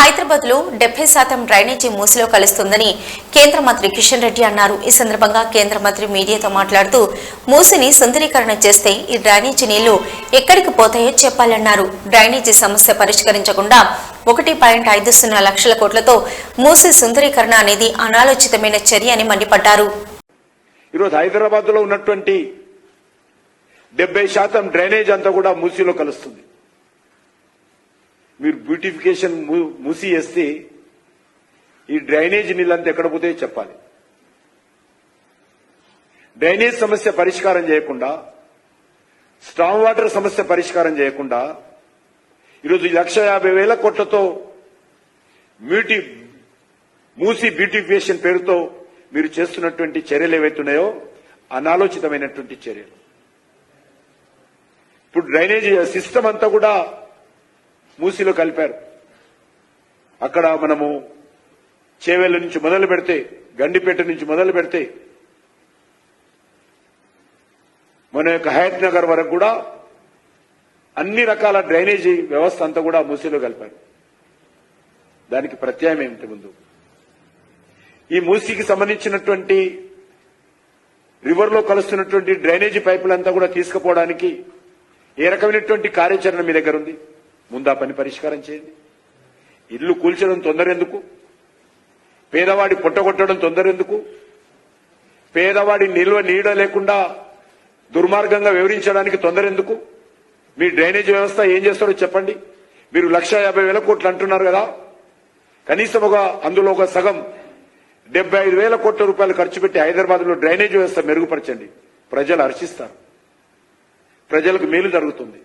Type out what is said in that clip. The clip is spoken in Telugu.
హైదరాబాద్లో డెబ్బై శాతం డ్రైనేజీ మూసిలో కలుస్తుందని కేంద్ర మంత్రి కిషన్ రెడ్డి అన్నారు. ఈ సందర్భంగా కేంద్ర మంత్రి మీడియాతో మాట్లాడుతూ మూసిని సుందరీకరణ చేస్తే ఈ డ్రైనేజీ నీళ్ళు ఎక్కడికి పోతాయో చెప్పాలన్నారు. డ్రైనేజీ సమస్య పరిష్కరించకుండా ఒకటి పాయింట్ ఐదు సున్నా లక్షల కోట్లతో మూసి సుందరీకరణ అనేది అనాలోచితమైన చర్య అని మండిపడ్డారు. ఈరోజు హైదరాబాద్లో ఉన్నటువంటి డెబ్బై శాతం డ్రైనేజ్ అంతా కూడా మూసిలో కలుస్తుంది. మీరు బ్యూటిఫికేషన్ మూ- మూసి వేస్తే ఈ డ్రైనేజ్ నీళ్ళంతా ఎక్కడ పోతే చెప్పాలి. డ్రైనేజ్ సమస్య పరిష్కారం చేయకుండా స్ట్రాంగ్ వాటర్ సమస్య పరిష్కారం చేయకుండా ఈరోజు లక్ష యాభై వేల కోట్లతో మ్యూటి మూసి బ్యూటిఫికేషన్ పేరుతో మీరు చేస్తున్నటువంటి చర్యలు ఏవైతున్నాయో అనాలోచితమైనటువంటి చర్యలు. ఇప్పుడు డ్రైనేజీ సిస్టమ్ అంతా కూడా మూసీలో కలిపారు. అక్కడ మనము చేవేళ్ళ నుంచి మొదలు పెడితే గండిపేట నుంచి మొదలు పెడితే మన యొక్క హయత్ నగర్ వరకు కూడా అన్ని రకాల డ్రైనేజీ వ్యవస్థ అంతా కూడా మూసీలో కలిపారు. దానికి ప్రత్యాయం ఏమిటి ముందు? ఈ మూసీకి సంబంధించినటువంటి రివర్లో కలుస్తున్నటువంటి డ్రైనేజీ పైపులంతా కూడా తీసుకుపోవడానికి ఏ రకమైనటువంటి కార్యాచరణ మీ దగ్గర ఉంది? ముందా పని పరిష్కారం చేయండి. ఇల్లు కూల్చడం తొందర ఎందుకు పేదవాడి పుట్టగొట్టడం తొందర ఎందుకు పేదవాడి నిల్వ నీడ లేకుండా దుర్మార్గంగా వివరించడానికి తొందర ఎందుకు మీ డ్రైనేజ్ వ్యవస్థ ఏం చేస్తారో చెప్పండి. మీరు లక్ష యాభై వేల కోట్లు అంటున్నారు కదా. కనీసం ఒక అందులో ఒక సగం డెబ్బై ఐదు వేల కోట్ల రూపాయలు ఖర్చు పెట్టి హైదరాబాద్లో డ్రైనేజ్ వ్యవస్థ మెరుగుపరచండి. ప్రజలు హర్షిస్తారు. ప్రజలకు మేలు జరుగుతుంది.